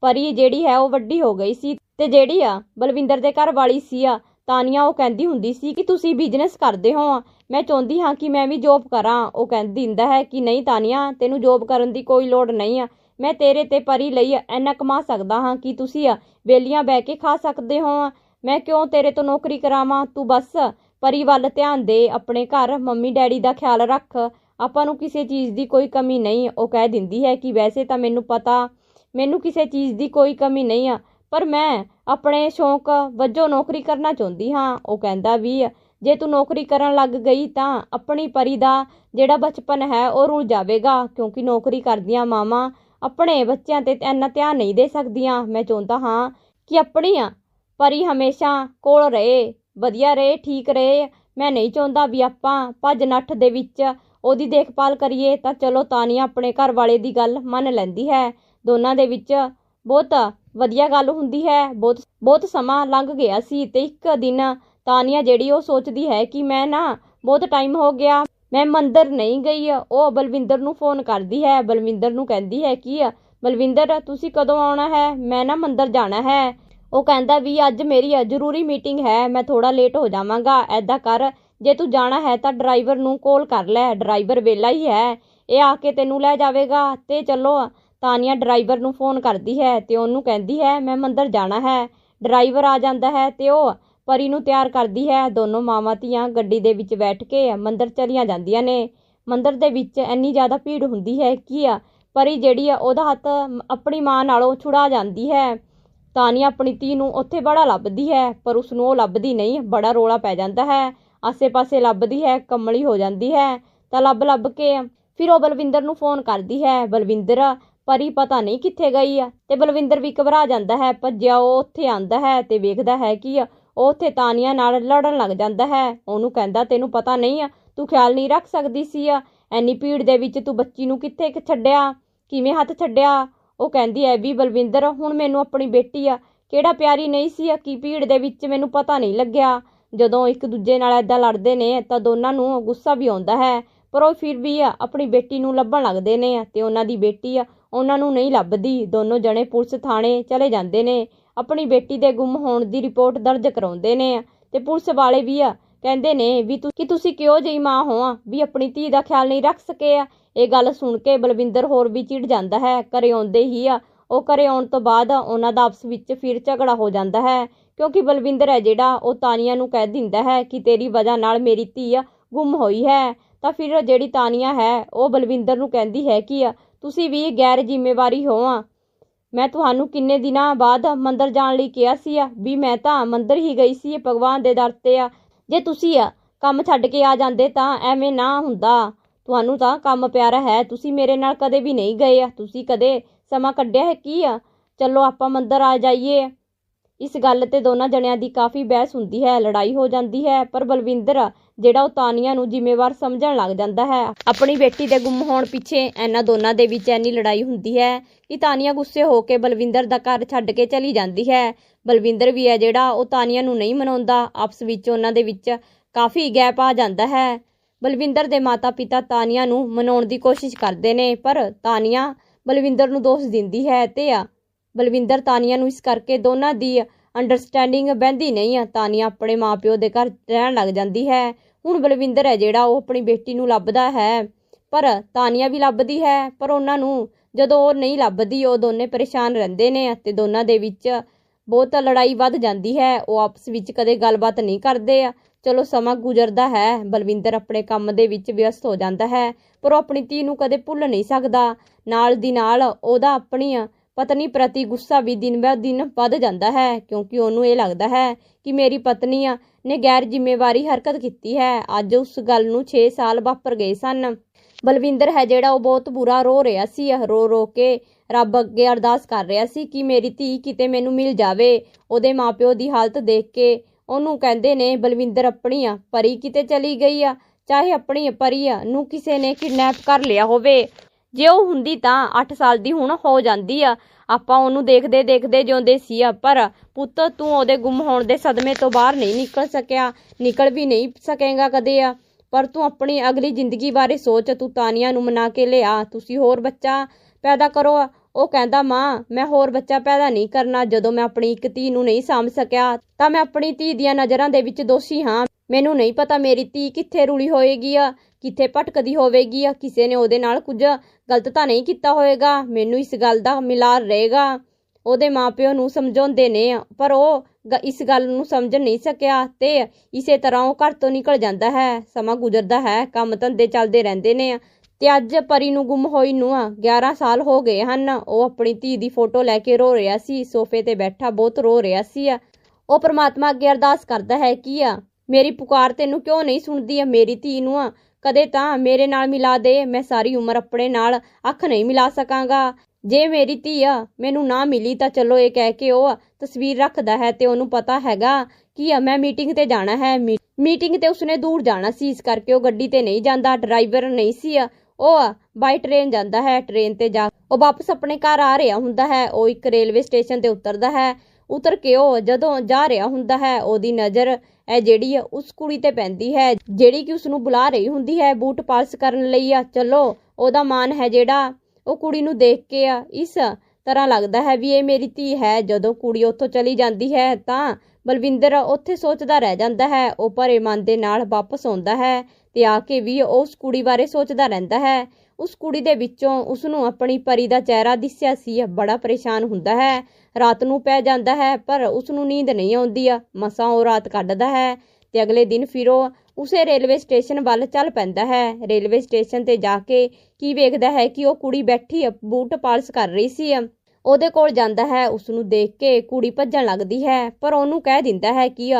ਪਰੀ ਜਿਹੜੀ ਹੈ ਉਹ ਵੱਡੀ ਹੋ ਗਈ ਸੀ ਤੇ ਜਿਹੜੀ ਆ ਬਲਵਿੰਦਰ ਦੇ ਘਰ ਵਾਲੀ ਸੀ ਆ, ਤਾਨੀਆ ਉਹ ਕਹਿੰਦੀ ਹੁੰਦੀ ਸੀ ਕਿ ਤੁਸੀਂ ਬਿਜ਼ਨਸ ਕਰਦੇ ਹੋ। ਮੈਂ ਚਾਹੁੰਦੀ ਹਾਂ ਕਿ ਮੈਂ ਵੀ ਜੋਬ ਕਰਾਂ। ਉਹ ਕਹਿੰਦੀ ਦਿੰਦਾ ਹੈ ਕਿ ਨਹੀਂ ਤਾਨੀਆ, ਤੈਨੂੰ ਜੋਬ ਕਰਨ ਦੀ ਕੋਈ ਲੋੜ ਨਹੀਂ ਆ। ਮੈਂ ਤੇਰੇ ਤੇ ਪਰੀ ਲਈ ਇੰਨਾ ਕਮਾ ਸਕਦਾ ਹਾਂ ਕਿ ਤੁਸੀਂ ਵੇਲੀਆਂ ਬਹਿ ਕੇ ਖਾ ਸਕਦੇ ਹੋ। ਮੈਂ ਕਿਉਂ ਤੇਰੇ ਤੋਂ ਨੌਕਰੀ ਕਰਾਵਾਂ? ਤੂੰ ਬਸ ਪਰੀ ਵੱਲ ਧਿਆਨ ਦੇ, ਆਪਣੇ ਘਰ ਮੰਮੀ ਡੈਡੀ ਦਾ ਖਿਆਲ ਰੱਖ। ਆਪਾਂ ਨੂੰ ਕਿਸੇ ਚੀਜ਼ ਦੀ ਕੋਈ ਕਮੀ ਨਹੀਂ, ਉਹ ਕਹਿ ਦਿੰਦੀ ਹੈ ਕਿ ਵੈਸੇ ਤਾਂ ਮੈਨੂੰ ਪਤਾ, ਮੈਨੂੰ ਕਿਸੇ ਚੀਜ਼ ਦੀ ਕੋਈ ਕਮੀ ਨਹੀਂ ਆ, ਪਰ ਮੈਂ ਆਪਣੇ ਸ਼ੌਂਕ ਵਜੋਂ ਨੌਕਰੀ ਕਰਨਾ ਚਾਹੁੰਦੀ ਹਾਂ। ਉਹ ਕਹਿੰਦਾ ਵੀ, ਜੇ ਤੂੰ ਨੌਕਰੀ ਕਰਨ ਲੱਗ ਗਈ ਤਾਂ ਆਪਣੀ ਪਰੀ ਦਾ ਜਿਹੜਾ ਬਚਪਨ ਹੈ, ਉਹ ਰੁਲ ਜਾਵੇਗਾ, ਕਿਉਂਕਿ ਨੌਕਰੀ ਕਰਦੀਆਂ ਮਾਵਾਂ ਆਪਣੇ ਬੱਚਿਆਂ ਤੇ ਇੰਨਾ ਧਿਆਨ ਨਹੀਂ ਦੇ ਸਕਦੀਆਂ। ਮੈਂ ਚਾਹੁੰਦਾ ਹਾਂ ਕਿ ਆਪਣੀਆਂ ਪਰੀ ਹਮੇਸ਼ਾ ਕੋਲ ਰਹੇ। ਵਧੀਆ ਰਹੇ, ਠੀਕ ਰਹੇ। ਮੈਂ ਨਹੀਂ ਚਾਹੁੰਦਾ ਵੀ ਆਪਾਂ ਭੱਜ ਨੱਠ ਦੇ ਵਿੱਚ ਉਹਦੀ ਦੇਖਭਾਲ ਕਰੀਏ, ਤਾਂ ਚਲੋ ਤਾਨੀਆ ਆਪਣੇ ਘਰ ਵਾਲੇ ਦੀ ਗੱਲ ਮੰਨ ਲੈਂਦੀ ਹੈ। ਦੋਨਾਂ ਦੇ ਵਿੱਚ ਬਹੁਤ ਵਧੀਆ ਗੱਲ ਹੁੰਦੀ ਹੈ। ਬਹੁਤ ਬਹੁਤ ਸਮਾਂ ਲੰਘ ਗਿਆ ਸੀ ਤੇ ਇੱਕ ਦਿਨ ਤਾਨੀਆ ਜਿਹੜੀ ਉਹ ਸੋਚਦੀ ਹੈ ਕਿ ਮੈਂ ਨਾ ਬਹੁਤ ਟਾਈਮ ਹੋ ਗਿਆ, ਮੈਂ ਮੰਦਰ ਨਹੀਂ ਗਈ, ਉਹ ਬਲਵਿੰਦਰ ਨੂੰ ਫੋਨ ਕਰਦੀ ਹੈ। ਬਲਵਿੰਦਰ ਨੂੰ ਕਹਿੰਦੀ ਹੈ ਕਿ, ਬਲਵਿੰਦਰ, ਤੁਸੀਂ ਕਦੋਂ ਆਉਣਾ ਹੈ? ਮੈਂ ਨਾ ਮੰਦਰ ਜਾਣਾ ਹੈ। ਉਹ ਕਹਿੰਦਾ ਵੀ ਅੱਜ ਮੇਰੀ ਜ਼ਰੂਰੀ ਮੀਟਿੰਗ ਹੈ, ਮੈਂ ਥੋੜਾ ਲੇਟ ਹੋ ਜਾਵਾਂਗਾ ਐਦਾਂ ਕਰ, ਜੇ ਤੂੰ ਜਾਣਾ ਹੈ ਤਾਂ ਡਰਾਈਵਰ ਨੂੰ ਕਾਲ ਕਰ ਲੈ, ਡਰਾਈਵਰ ਵਿਹਲਾ ਹੀ ਹੈ, ਇਹ ਆ ਕੇ ਤੈਨੂੰ ਲੈ ਜਾਵੇਗਾ, ਤੇ ਚਲੋ, ਤਾਨੀਆ ਡਰਾਈਵਰ ਨੂੰ ਫੋਨ ਕਰਦੀ ਹੈ ਤੇ ਉਹਨੂੰ ਕਹਿੰਦੀ ਹੈ, ਮੈਂ ਮੰਦਰ ਜਾਣਾ ਹੈ, ਡਰਾਈਵਰ ਆ ਜਾਂਦਾ ਹੈ ਤੇ ਉਹ ਪਰੀ ਨੂੰ ਤਿਆਰ ਕਰਦੀ ਹੈ, ਦੋਨੋਂ ਮਾਵਾਂ ਧੀਆਂ ਗੱਡੀ ਦੇ ਵਿੱਚ ਬੈਠ ਕੇ ਮੰਦਰ ਚਲੀਆਂ ਜਾਂਦੀਆਂ ਨੇ, ਮੰਦਰ ਦੇ ਵਿੱਚ ਇੰਨੀ ਜ਼ਿਆਦਾ ਭੀੜ ਹੁੰਦੀ ਹੈ, ਕਿ ਪਰੀ ਜਿਹੜੀ ਆ ਉਹਦਾ ਹੱਥ ਆਪਣੀ ਮਾਂ ਨਾਲੋਂ ਛੁਡਾ ਜਾਂਦੀ ਹੈ ਤਾਨੀਆ ਆਪਣੀ ਧੀ ਨੂੰ ਉੱਥੇ ਬੜਾ ਲੱਭਦੀ ਹੈ, ਪਰ ਉਸ ਨੂੰ ਉਹ ਲੱਭਦੀ ਨਹੀਂ, ਬੜਾ ਰੋਲਾ ਪੈ ਜਾਂਦਾ ਹੈ। ਆਸੇ-ਪਾਸੇ ਲੱਭਦੀ ਹੈ, ਕੰਮਲੀ ਹੋ ਜਾਂਦੀ ਹੈ, ਤਾਂ ਲੱਭ ਲੱਭ ਕੇ ਫਿਰ ਉਹ ਬਲਵਿੰਦਰ ਨੂੰ ਫੋਨ ਕਰਦੀ ਹੈ। ਬਲਵਿੰਦਰ, ਪਰੀ ਪਤਾ ਨਹੀਂ ਕਿੱਥੇ ਗਈ ਆ, ਤੇ ਬਲਵਿੰਦਰ ਵੀ ਘਬਰਾ ਜਾਂਦਾ ਹੈ, ਭੱਜਿਆ ਉਹ ਉੱਥੇ ਆਂਦਾ ਹੈ ਤੇ ਵੇਖਦਾ ਹੈ ਕਿ ਉਹ ਉੱਥੇ ਤਾਨੀਆ ਨਾਲ ਲੜਨ ਲੱਗ ਜਾਂਦਾ ਹੈ। ਉਹਨੂੰ ਕਹਿੰਦਾ, ਤੈਨੂੰ ਪਤਾ ਨਹੀਂ ਆ, ਤੂੰ ਖਿਆਲ ਨਹੀਂ ਰੱਖ ਸਕਦੀ ਸੀ ਆ ਐਨੀ ਭੀੜ ਦੇ ਵਿੱਚ ਤੂੰ ਬੱਚੀ ਨੂੰ ਕਿੱਥੇ ਛੱਡਿਆ, ਕਿਵੇਂ ਹੱਥ ਛੱਡਿਆ? ਉਹ ਕਹਿੰਦੀ ਹੈ ਵੀ ਬਲਵਿੰਦਰ, ਹੁਣ ਮੈਨੂੰ ਆਪਣੀ ਬੇਟੀ ਆ। ਕਿਹੜਾ ਪਿਆਰੀ ਨਹੀਂ ਸੀ ਆ ਕੀ ਭੀੜ ਦੇ ਵਿੱਚ ਮੈਨੂੰ ਪਤਾ ਨਹੀਂ ਲੱਗਿਆ। ਜਦੋਂ ਇੱਕ ਦੂਜੇ ਨਾਲ ਐਦਾਂ ਲੜਦੇ ਨੇ, ਤਾਂ ਦੋਨਾਂ ਨੂੰ ਗੁੱਸਾ ਵੀ ਆਉਂਦਾ ਹੈ। ਪਰ ਉਹ ਫਿਰ ਵੀ ਆ, ਆਪਣੀ ਬੇਟੀ ਨੂੰ ਲੱਭਣ ਲੱਗਦੇ ਨੇ ਤੇ ਉਹਨਾਂ ਦੀ ਬੇਟੀ ਆ, ਉਹਨਾਂ ਨੂੰ ਨਹੀਂ ਲੱਭਦੀ। ਦੋਨੋਂ ਜਣੇ ਪੁਲਿਸ ਥਾਣੇ ਚਲੇ ਜਾਂਦੇ ਨੇ। ਆਪਣੀ ਬੇਟੀ ਦੇ ਗੁੰਮ ਹੋਣ ਦੀ ਰਿਪੋਰਟ ਦਰਜ ਕਰਾਉਂਦੇ ਨੇ ਤੇ ਪੁਲਿਸ ਵਾਲੇ ਵੀ ਆ ਕਹਿੰਦੇ ਨੇ ਵੀ ਕਿ ਤੁਸੀਂ ਕਿਉਂ ਜਈ ਮਾਂ ਹੋ ਵੀ ਆਪਣੀ ਧੀ ਦਾ ਖਿਆਲ ਨਹੀਂ ਰੱਖ ਸਕੇ ਆ? ਇਹ ਗੱਲ ਸੁਣ ਕੇ ਬਲਵਿੰਦਰ ਹੋਰ ਵੀ ਚਿੜ ਜਾਂਦਾ ਹੈ। ਘਰੇ ਆਉਂਦੇ ਹੀ ਆ। ਉਹ ਘਰੇ ਆਉਣ ਤੋਂ ਬਾਅਦ ਉਹਨਾਂ ਦਾ ਆਪਸ ਵਿੱਚ ਫਿਰ ਝਗੜਾ ਹੋ ਜਾਂਦਾ ਹੈ। ਕਿਉਂਕਿ ਬਲਵਿੰਦਰ ਹੈ ਜਿਹੜਾ, ਉਹ ਤਾਨੀਆ ਨੂੰ ਕਹਿ ਦਿੰਦਾ ਹੈ ਕਿ ਤੇਰੀ ਵਜ੍ਹਾ ਨਾਲ ਮੇਰੀ ਧੀ ਗੁੰਮ ਹੋਈ ਹੈ। ਤਾਂ ਫਿਰ ਜਿਹੜੀ ਤਾਨੀਆ ਹੈ, ਉਹ ਬਲਵਿੰਦਰ ਨੂੰ ਕਹਿੰਦੀ ਹੈ ਕਿ ਤੁਸੀਂ ਵੀ ਗੈਰ ਜ਼ਿੰਮੇਵਾਰੀ ਹੋ ਆ। ਮੈਂ ਤੁਹਾਨੂੰ ਕਿੰਨੇ ਦਿਨਾਂ ਬਾਅਦ ਮੰਦਰ ਜਾਣ ਲਈ ਕਿਹਾ ਸੀ ਆ? ਵੀ ਮੈਂ ਤਾਂ ਮੰਦਰ ਹੀ ਗਈ ਸੀ ਭਗਵਾਨ ਦੇ ਦਰ ਤੇ ਆ। ਜੇ ਤੁਸੀਂ ਕੰਮ ਛੱਡ ਕੇ ਆ ਜਾਂਦੇ ਤਾਂ ਐਵੇਂ ਨਾ ਹੁੰਦਾ। ਤੁਹਾਨੂੰ ਤਾਂ ਕੰਮ ਪਿਆਰਾ ਹੈ, ਤੁਸੀਂ ਮੇਰੇ ਨਾਲ ਕਦੇ ਵੀ ਨਹੀਂ ਗਏ ਆ। ਤੁਸੀਂ ਕਦੇ ਸਮਾਂ ਕੱਢਿਆ ਹੈ ਕੀ ਆ? ਚਲੋ ਆਪਾਂ ਮੰਦਰ ਆ ਜਾਈਏ। ਇਸ ਗੱਲ ਤੇ ਦੋਨਾਂ ਜਣਿਆਂ ਦੀ ਕਾਫੀ ਬਹਿਸ ਹੁੰਦੀ ਹੈ, ਲੜਾਈ ਹੋ ਜਾਂਦੀ ਹੈ, ਪਰ ਬਲਵਿੰਦਰ ਜਿਹੜਾ ਉਹ ਤਾਨੀਆ ਨੂੰ ਜ਼ਿੰਮੇਵਾਰ ਸਮਝਣ ਲੱਗ ਜਾਂਦਾ ਹੈ। ਆਪਣੀ ਬੇਟੀ ਦੇ ਗੁੰਮ ਹੋਣ ਪਿੱਛੇ ਇਹਨਾਂ ਦੋਨਾਂ ਦੇ ਵਿੱਚ ਐਨੀ ਲੜਾਈ ਹੁੰਦੀ ਹੈ ਕਿ ਤਾਨੀਆ ਗੁੱਸੇ ਹੋ ਕੇ ਬਲਵਿੰਦਰ ਦਾ ਘਰ ਛੱਡ ਕੇ ਚਲੀ ਜਾਂਦੀ ਹੈ। ਬਲਵਿੰਦਰ ਵੀ ਹੈ ਜਿਹੜਾ ਉਹ ਤਾਨੀਆ ਨੂੰ ਨਹੀਂ ਮਨਾਉਂਦਾ। ਆਪਸ ਵਿੱਚ ਉਹਨਾਂ ਦੇ ਵਿੱਚ ਕਾਫੀ ਗੈਪ ਆ ਜਾਂਦਾ ਹੈ। ਬਲਵਿੰਦਰ ਦੇ ਮਾਤਾ-ਪਿਤਾ ਤਾਨੀਆ ਨੂੰ ਮਨਾਉਣ ਦੀ ਕੋਸ਼ਿਸ਼ ਕਰਦੇ ਨੇ, ਪਰ ਤਾਨੀਆ ਬਲਵਿੰਦਰ ਨੂੰ ਦੋਸ਼ ਦਿੰਦੀ ਹੈ ਤੇ ਆ। ਬਲਵਿੰਦਰ ਤਾਨੀਆ ਨੂੰ ਇਸ ਕਰਕੇ ਦੋਨਾਂ ਦੀ ਅੰਡਰਸਟੈਂਡਿੰਗ ਬਹਿੰਦੀ ਨਹੀਂ ਆ। ਤਾਨੀਆ ਆਪਣੇ ਮਾਪਿਓ ਦੇ ਘਰ ਰਹਿਣ ਲੱਗ ਜਾਂਦੀ ਹੈ। ਹੁਣ ਬਲਵਿੰਦਰ ਹੈ ਜਿਹੜਾ, ਉਹ ਆਪਣੀ ਬੇਟੀ ਨੂੰ ਲੱਭਦਾ ਹੈ। ਪਰ ਤਾਨੀਆ ਵੀ ਲੱਭਦੀ ਹੈ, ਪਰ ਉਹਨਾਂ ਨੂੰ ਜਦੋਂ ਉਹ ਨਹੀਂ ਲੱਭਦੀ, ਉਹ ਦੋਨੇ ਪਰੇਸ਼ਾਨ ਰਹਿੰਦੇ ਨੇ ਅਤੇ ਦੋਨਾਂ ਦੇ ਵਿੱਚ ਬਹੁਤ ਲੜਾਈ ਵੱਧ ਜਾਂਦੀ ਹੈ। ਉਹ ਆਪਸ ਵਿੱਚ ਕਦੇ ਗੱਲਬਾਤ ਨਹੀਂ ਕਰਦੇ ਆ। ਚਲੋ, ਸਮਾਂ ਗੁਜ਼ਰਦਾ ਹੈ, ਬਲਵਿੰਦਰ ਆਪਣੇ ਕੰਮ ਦੇ ਵਿੱਚ ਵਿਅਸਤ ਹੋ ਜਾਂਦਾ ਹੈ, ਪਰ ਉਹ ਆਪਣੀ ਧੀ ਨੂੰ ਕਦੇ ਭੁੱਲ ਨਹੀਂ ਸਕਦਾ। ਨਾਲ ਦੀ ਨਾਲ ਉਹਦਾ ਆਪਣੀ ਪਤਨੀ ਪ੍ਰਤੀ ਗੁੱਸਾ ਵੀ ਦਿਨ ਬਾ ਦਿਨ ਵੱਧ ਜਾਂਦਾ ਹੈ, ਕਿਉਂਕਿ ਉਹਨੂੰ ਇਹ ਲੱਗਦਾ ਹੈ ਕਿ ਮੇਰੀ ਪਤਨੀ ਆ ਨੇ ਗੈਰ ਜ਼ਿੰਮੇਵਾਰੀ ਹਰਕਤ ਕੀਤੀ ਹੈ। ਅੱਜ ਉਸ ਗੱਲ ਨੂੰ 6 ਸਾਲ ਵਾਪਰ ਗਏ ਸਨ। ਬਲਵਿੰਦਰ ਹੈ ਜਿਹੜਾ ਉਹ ਬਹੁਤ ਬੁਰਾ ਰੋ ਰਿਹਾ ਸੀ। ਰੋ ਰੋ ਕੇ ਰੱਬ ਅੱਗੇ ਅਰਦਾਸ ਕਰ ਰਿਹਾ ਸੀ ਕਿ ਮੇਰੀ ਧੀ ਕਿਤੇ ਮੈਨੂੰ ਮਿਲ ਜਾਵੇ। ਉਹਦੇ ਮਾਪਿਓ ਦੀ ਹਾਲਤ ਦੇਖ ਕੇ ਉਹਨੂੰ ਕਹਿੰਦੇ ਨੇ, ਬਲਵਿੰਦਰ ਆਪਣੀ ਆ, ਪਰੀ ਕਿਤੇ ਚਲੀ ਗਈ ਆ? ਚਾਹੇ ਆਪਣੀ ਪਰੀ ਆ, ਨੂੰ ਕਿਸੇ ਨੇ ਕਿਡਨੈਪ ਕਰ ਲਿਆ ਹੋਵੇ। ਜੇ ਉਹ ਹੁੰਦੀ ਤਾਂ 8 ਸਾਲ ਦੀ ਹੁਣ ਹੋ ਜਾਂਦੀ ਆ। ਆਪਾਂ ਉਹਨੂੰ ਦੇਖਦੇ ਦੇਖਦੇ ਜਿਉਂਦੇ ਸੀ ਪਰ ਪੁੱਤ ਤੂੰ ਉਹਦੇ ਗੁੰਮ ਹੋਣ ਦੇ ਸਦਮੇ ਤੋਂ ਬਾਹਰ ਨਹੀਂ ਨਿਕਲ ਸਕਿਆ, ਨਿਕਲ ਵੀ ਨਹੀਂ ਸਕੇਗਾ ਕਦੇ ਆ। ਪਰ ਤੂੰ ਆਪਣੀ ਅਗਲੀ ਜ਼ਿੰਦਗੀ ਬਾਰੇ ਸੋਚ, ਤੂੰ ਤਾਨੀਆਂ ਨੂੰ ਮਨਾ ਕੇ ਲਿਆ, ਤੁਸੀਂ ਹੋਰ ਬੱਚਾ ਪੈਦਾ ਕਰੋ। ਉਹ ਕਹਿੰਦਾ, ਮਾਂ, ਮੈਂ ਹੋਰ ਬੱਚਾ ਪੈਦਾ ਨਹੀਂ ਕਰਨਾ, ਜਦੋਂ ਮੈਂ ਆਪਣੀ ਇੱਕ ਧੀ ਨੂੰ ਨਹੀਂ ਸਾਂਭ ਸਕਿਆ, ਤਾਂ ਮੈਂ ਆਪਣੀ ਧੀ ਦੀਆਂ ਨਜ਼ਰਾਂ ਦੇ ਵਿੱਚ ਦੋਸ਼ੀ ਹਾਂ। ਮੈਨੂੰ ਨਹੀਂ ਪਤਾ ਮੇਰੀ ਧੀ ਕਿੱਥੇ ਰੁਲੀ ਹੋਏਗੀ ਆ। ਕਿੱਥੇ ਭਟਕਦੀ ਹੋਵੇਗੀ ਆ? ਕਿਸੇ ਨੇ ਉਹਦੇ ਨਾਲ ਕੁਝ ਗਲਤ ਤਾਂ ਨਹੀਂ ਕੀਤਾ ਹੋਵੇਗਾ? ਮੈਨੂੰ ਇਸ ਗੱਲ ਦਾ ਮਿਲਾਰ ਰਹੇਗਾ। ਉਹਦੇ ਮਾਪਿਓ ਨੂੰ ਸਮਝਾਉਂਦੇ ਨੇ ਪਰ ਉਹ ਇਸ ਗੱਲ ਨੂੰ ਸਮਝ ਨਹੀਂ ਸਕਿਆ ਤੇ ਇਸੇ ਤਰ੍ਹਾਂ ਉਹ ਘਰ ਤੋਂ ਨਿਕਲ ਜਾਂਦਾ ਹੈ। ਸਮਾਂ ਗੁਜ਼ਰਦਾ ਹੈ, ਕੰਮ ਧੰਦੇ ਚੱਲਦੇ ਰਹਿੰਦੇ ਨੇ ਤੇ ਅੱਜ ਪਰੀ ਨੂੰ ਗੁੰਮ ਹੋਈ ਨੂੰ 11 ਸਾਲ ਹੋ ਗਏ ਹਨ। ਉਹ ਆਪਣੀ ਧੀ ਦੀ ਫੋਟੋ ਲੈ ਕੇ ਰੋ ਰਿਹਾ ਸੀ, ਸੋਫੇ ਤੇ ਬੈਠਾ ਬਹੁਤ ਰੋ ਰਿਹਾ ਸੀ ਉਹ ਪ੍ਰਮਾਤਮਾ ਅੱਗੇ ਅਰਦਾਸ ਕਰਦਾ ਹੈ ਕਿ ਆ, ਮੇਰੀ ਪੁਕਾਰ ਤੈਨੂੰ ਕਿਉਂ ਨਹੀਂ ਸੁਣਦੀ ਆ? ਮੇਰੀ ਧੀ ਨੂੰ ਕਦੇ ਤਾਂ ਮੇਰੇ ਨਾਲ ਮਿਲਾ ਦੇ, ਮੈਂ ਸਾਰੀ ਉਮਰ ਆਪਣੇ ਨਾਲ ਅੱਖ ਨਹੀਂ ਮਿਲਾ ਸਕਾਂਗਾ। ਜੇ ਮੇਰੀ ਧੀ ਮੈਨੂੰ ਨਾ ਮਿਲੀ ਤਾਂ ਚਲੋ ਇਹ ਕਹਿ ਕੇ ਉਹ ਤਸਵੀਰ ਰੱਖਦਾ ਹੈ ਤੇ ਉਹਨੂੰ ਪਤਾ ਹੈਗਾ ਕਿ ਮੈਂ ਮੀਟਿੰਗ ਤੇ ਜਾਣਾ ਹੈ। ਮੀਟਿੰਗ ਤੇ ਉਸਨੇ ਦੂਰ ਜਾਣਾ ਸੀ, ਇਸ ਕਰਕੇ ਉਹ ਗੱਡੀ ਤੇ ਨਹੀਂ ਜਾਂਦਾ, ਡਰਾਈਵਰ ਨਹੀਂ ਸੀ ਉਹ ਬਾਈ ਟ੍ਰੇਨ ਜਾਂਦਾ ਹੈ, ਟ੍ਰੇਨ ਤੇ ਜਾ ਉਹ ਵਾਪਸ ਆਪਣੇ ਘਰ ਆ ਰਿਹਾ ਹੁੰਦਾ ਹੈ, ਉਹ ਇੱਕ ਰੇਲਵੇ ਸਟੇਸ਼ਨ ਤੇ ਉਤਰਦਾ ਹੈ। ਉਤਰ ਕੇ ਉਹ ਜਦੋਂ ਜਾ ਰਿਹਾ ਹੁੰਦਾ ਹੈ, ਉਹਦੀ ਨਜ਼ਰ ਇਹ ਜਿਹੜੀ ਆ, ਉਸ ਕੁੜੀ ਤੇ ਪੈਂਦੀ ਹੈ, ਜਿਹੜੀ ਕਿ ਉਸ ਨੂੰ ਬੁਲਾ ਰਹੀ ਹੁੰਦੀ ਹੈ ਬੂਟ ਪਾਲਸ ਕਰਨ ਲਈ ਆ। ਚਲੋ, ਉਹਦਾ ਮਾਨ ਹੈ ਜਿਹੜਾ, ਉਹ ਕੁੜੀ ਨੂੰ ਦੇਖ ਕੇ ਆ, ਇਸ ਤਰ੍ਹਾਂ ਲੱਗਦਾ ਹੈ ਵੀ ਇਹ ਮੇਰੀ ਧੀ ਹੈ। ਜਦੋਂ ਕੁੜੀ ਉੱਥੋਂ ਚਲੀ ਜਾਂਦੀ ਹੈ, ਤਾਂ ਬਲਵਿੰਦਰ ਉੱਥੇ ਸੋਚਦਾ ਰਹਿ ਜਾਂਦਾ ਹੈ। ਉਹ ਭਰੇ ਮਨ ਦੇ ਨਾਲ ਵਾਪਸ ਆਉਂਦਾ ਹੈ ਤੇ ਆ ਕੇ ਵੀ ਉਸ ਕੁੜੀ ਬਾਰੇ ਸੋਚਦਾ ਰਹਿੰਦਾ ਹੈ। ਉਸ ਕੁੜੀ ਦੇ ਵਿੱਚੋਂ ਉਸ ਨੂੰ ਆਪਣੀ ਪਰੀ ਦਾ ਚਿਹਰਾ ਦਿਸਿਆ ਸੀ। ਬੜਾ ਪਰੇਸ਼ਾਨ ਹੁੰਦਾ ਹੈ। ਰਾਤ ਨੂੰ ਪੈ ਜਾਂਦਾ ਹੈ, ਪਰ ਉਸ ਨੂੰ ਨੀਂਦ ਨਹੀਂ ਆਉਂਦੀ। ਆ ਮਸਾਂ ਉਹ ਰਾਤ ਕੱਢਦਾ ਹੈ ਤੇ ਅਗਲੇ ਦਿਨ ਫਿਰ ਉਹ ਉਸੇ ਰੇਲਵੇ ਸਟੇਸ਼ਨ ਵੱਲ ਚੱਲ ਪੈਂਦਾ ਹੈ। ਰੇਲਵੇ ਸਟੇਸ਼ਨ ਤੇ ਜਾ ਕੇ ਕੀ ਵੇਖਦਾ ਹੈ ਕਿ ਉਹ ਕੁੜੀ ਬੈਠੀ ਬੂਟ ਪਾਲਸ ਕਰ ਰਹੀ ਸੀ। ਉਹਦੇ ਕੋਲ ਜਾਂਦਾ ਹੈ। ਉਸ ਨੂੰ ਦੇਖ ਕੇ ਕੁੜੀ ਭੱਜਣ ਲੱਗਦੀ ਹੈ, ਪਰ ਉਹਨੂੰ ਕਹਿ ਦਿੰਦਾ ਹੈ ਕਿ,